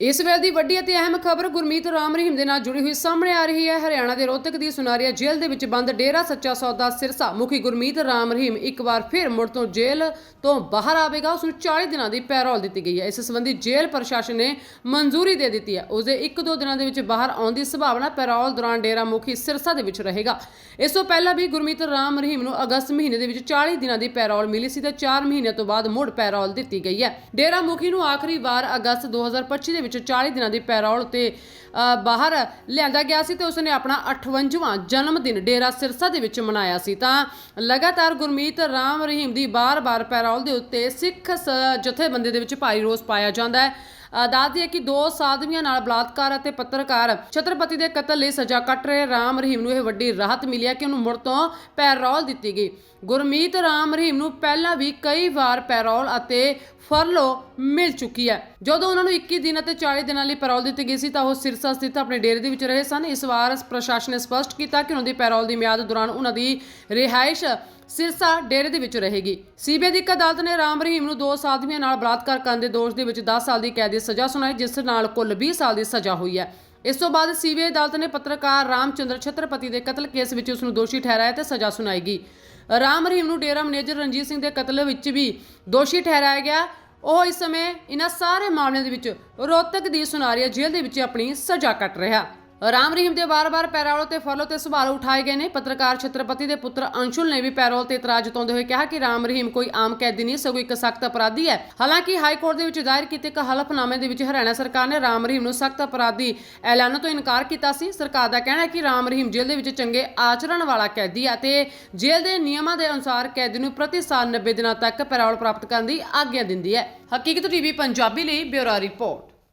ਇਸ ਵੇਲੇ ਦੀ ਵੱਡੀ ਅਤੇ ਅਹਿਮ ਖਬਰ ਗੁਰਮੀਤ ਰਾਮ ਰਹੀਮ ਦੇ ਨਾਲ ਜੁੜੀ ਹੋਈ ਸਾਹਮਣੇ ਆ ਰਹੀ ਹੈ। ਹਰਿਆਣਾ ਦੇ ਰੋਹਤਕ ਦੀ ਸੁਨਾਰੀਆ ਜੇਲ੍ਹ ਦੇ ਵਿੱਚ ਬੰਦ ਡੇਰਾ ਸੱਚਾ ਸੌਦਾ ਸਿਰਸਾ। ਮੁਖੀ ਗੁਰਮੀਤ ਰਾਮ ਰਹੀਮ ਇੱਕ ਵਾਰ ਫਿਰ ਮੁੜ ਤੋਂ ਜੇਲ੍ਹ ਤੋਂ ਬਾਹਰ ਆਵੇਗਾ। ਉਸ ਨੂੰ 40 ਦਿਨਾਂ ਦੀ ਪੈਰੋਲ ਦਿੱਤੀ ਗਈ ਹੈ। ਇਸ ਸੰਬੰਧੀ ਜੇਲ੍ਹ ਪ੍ਰਸ਼ਾਸਨ ਨੇ ਮਨਜ਼ੂਰੀ ਦੇ ਦਿੱਤੀ ਹੈ। ਉਸ ਦੇ ਇੱਕ ਦੋ ਦਿਨਾਂ ਦੇ ਵਿੱਚ ਬਾਹਰ ਆਉਣ ਦੀ ਸੰਭਾਵਨਾ ਪੈਰੋਲ ਦੌਰਾਨ ਡੇਰਾ ਮੁਖੀ ਸਿਰਸਾ ਦੇ ਵਿੱਚ ਰਹੇਗਾ। ਇਸ ਤੋਂ ਪਹਿਲਾਂ ਵੀ ਗੁਰਮੀਤ ਰਾਮ ਰਹੀਮ ਨੂੰ ਅਗਸਤ ਮਹੀਨੇ ਦੇ ਵਿੱਚ 40 ਦਿਨਾਂ ਦੀ ਪੈਰੋਲ ਮਿਲੀ ਸੀ ਤੇ 4 ਮਹੀਨਿਆਂ ਤੋਂ ਬਾਅਦ ਮੁੜ ਪੈਰੋਲ ਦਿੱਤੀ ਗਈ ਹੈ। ਡੇਰਾ ਮੁਖੀ ਨੂੰ ਆਖਰੀ ਵਾਰ ਅਗਸਤ 2025 ਦੇ ਵਿੱਚ 40 ਦਿਨਾਂ ਦੀ ਪੈਰੋਲ ਤੇ ਅ, ਬਾਹਰ ਲਿਆਂਦਾ ਗਿਆ ਸੀ ਤੇ ਉਸਨੇ ਆਪਣਾ 58ਵਾਂ ਜਨਮ ਦਿਨ ਡੇਰਾ ਸਿਰਸਾ ਦੇ ਵਿੱਚ ਮਨਾਇਆ ਸੀ। ਤਾਂ ਲਗਾਤਾਰ ਗੁਰਮੀਤ ਰਾਮ ਰਹੀਮ ਦੀ ਬਾਰ-ਬਾਰ ਪੈਰੋਲ ਦੇ ਉੱਤੇ ਸਿੱਖ ਸ- ਜਥੇਬੰਦੀ ਦੇ ਵਿੱਚ ਭਾਰੀ ਰੋਸ ਪਾਇਆ ਜਾਂਦਾ ਹੈ। ਅ, ਦੱਸਦੀ ਹੈ ਕਿ ਦੋ ਸਾਧਵੀਆਂ ਨਾਲ ਬਲਾਤਕਾਰ ਅਤੇ ਪੱਤਰਕਾਰ ਛਤਰਪਤੀ ਦੇ ਕਤਲ ਲਈ ਸਜ਼ਾ ਕੱਟ ਰਹੇ ਰਾਮ ਰਹੀਮ ਨੂੰ ਇਹ ਵੱਡੀ ਰਾਹਤ ਮਿਲੀ ਹੈ ਕਿ ਉਹਨੂੰ ਮੁੜ ਤੋਂ ਪੈਰੋਲ ਦਿੱਤੀ ਗਈ। ਗੁਰਮੀਤ ਰਾਮ ਰਹੀਮ ਨੂੰ ਪਹਿਲਾਂ ਵੀ ਕਈ ਵਾਰ ਪੈਰੋਲ ਅਤੇ ਫਰਲੋ ਮਿਲ ਚੁੱਕੀ ਹੈ। ਜਦੋਂ ਉਹਨਾਂ ਨੂੰ 21 ਦਿਨ ਅਤੇ 40 ਦਿਨਾਂ ਲਈ ਪੈਰੋਲ ਦਿੱਤੀ ਗਈ ਸੀ ਤਾਂ ਉਹ ਸਿਰਸਾ ਸਥਿਤ ਆਪਣੇ ਡੇਰੇ ਦੇ ਵਿੱਚ ਰਹੇ ਸਨ। ਇਸ ਵਾਰ ਪ੍ਰਸ਼ਾਸਨ ਨੇ ਸਪਸ਼ਟ ਕੀਤਾ ਕਿ ਉਹਨਾਂ ਦੀ ਪੈਰੋਲ ਦੀ ਮਿਆਦ ਦੌਰਾਨ ਉਹਨਾਂ ਦੀ ਰਿਹਾਇਸ਼ ਸਿਰਸਾ ਡੇਰੇ ਦੇ ਵਿੱਚ ਰਹੇਗੀ। ਸੀਬੀਆਈ ਦੀ ਇੱਕ ਅਦਾਲਤ ਨੇ ਰਾਮ ਰਹੀਮ ਨੂੰ ਦੋ ਸਾਧਵੀਆਂ ਨਾਲ ਬਲਾਤਕਾਰ ਕਰਨ ਦੇ ਦੋਸ਼ ਦੇ ਵਿੱਚ 10 ਸਾਲ ਦੀ ਕੈਦ ਦੀ ਸਜ਼ਾ ਸੁਣਾਈ, ਜਿਸ ਨਾਲ ਕੁੱਲ 20 ਸਾਲ ਦੀ ਸਜ਼ਾ ਹੋਈ ਹੈ। ਇਸ ਤੋਂ ਬਾਅਦ ਸੀਬੀਆਈ ਅਦਾਲਤ ਨੇ ਪੱਤਰਕਾਰ ਰਾਮਚੰਦਰ ਛਤਰਪਤੀ ਦੇ ਕਤਲ ਕੇਸ ਵਿੱਚ ਉਸ ਨੂੰ ਦੋਸ਼ੀ ਠਹਿਰਾਇਆ ਤੇ ਸਜ਼ਾ ਸੁਣਾਏਗੀ ਰਾਮ ਰਹੀਮ ਨੂੰ ਡੇਰਾ ਮੈਨੇਜਰ ਰਣਜੀਤ ਸਿੰਘ ਦੇ ਕਤਲ ਵਿੱਚ ਵੀ ਦੋਸ਼ੀ ਠਹਿਰਾਇਆ ਗਿਆ। ਉਹ ਇਸ ਸਮੇਂ ਇਹਨਾਂ ਸਾਰੇ ਮਾਮਲਿਆਂ ਦੇ ਵਿੱਚ ਰੋਹਤਕ ਦੀ ਸੁਨਾਰੀਆ ਜੇਲ੍ਹ ਦੇ ਵਿੱਚ ਆਪਣੀ ਸਜ਼ਾ ਕੱਟ ਰਿਹਾ। ਰਾਮ ਰਹੀਮ ਦੇ ਬਾਰ ਬਾਰ ਪੈਰੋਲ ਤੇ ਫਰਲੋ ਤੇ ਸਵਾਲ ਉਠਾਏ ਗਏ ਨੇ। ਪੱਤਰਕਾਰ ਛਤਰਪਤੀ ਦੇ ਪੁੱਤਰ ਅੰਸ਼ੁਲ ਨੇ ਵੀ ਪੈਰੋਲ ਤੇ ਇਤਰਾਜ਼ ਜਤਾਉਂਦੇ ਹੋਏ ਕਿਹਾ ਕਿ ਰਾਮ ਰਹੀਮ ਕੋਈ ਆਮ ਕੈਦੀ ਨਹੀਂ, ਸਗੋਂ ਇੱਕ ਸਖਤ ਅਪਰਾਧੀ ਹੈ। ਹਾਲਾਂਕਿ ਹਾਈ ਕੋਰਟ ਦੇ ਵਿੱਚ ਦਾਇਰ ਕੀਤੇ ਇੱਕ ਹਲਫਨਾਮੇ ਦੇ ਵਿੱਚ ਹਰਿਆਣਾ ਸਰਕਾਰ ਨੇ ਰਾਮ ਰਹੀਮ ਨੂੰ ਸਖਤ ਅਪਰਾਧੀ ਐਲਾਨਣ ਤੋਂ ਇਨਕਾਰ ਕੀਤਾ ਸੀ। ਸਰਕਾਰ ਦਾ ਕਹਿਣਾ ਹੈ ਕਿ ਰਾਮ ਰਹੀਮ ਜੇਲ੍ਹ ਦੇ ਵਿੱਚ ਚੰਗੇ ਆਚਰਣ ਵਾਲਾ ਕੈਦੀ ਹੈ ਤੇ ਜੇਲ੍ਹ ਦੇ ਨਿਯਮਾਂ ਦੇ ਅਨੁਸਾਰ ਕੈਦੀ ਨੂੰ ਪ੍ਰਤੀ ਸਾਲ 90 ਦਿਨਾਂ ਤੱਕ ਪੈਰੋਲ ਪ੍ਰਾਪਤ ਕਰਨ ਦੀ ਆਗਿਆ ਦਿੰਦੀ ਹੈ। ਹਕੀਕਤ ਟੀਵੀ, ਪੰਜਾਬੀ ਲਈ ਬਿਊਰੋ ਰਿਪੋਰਟ।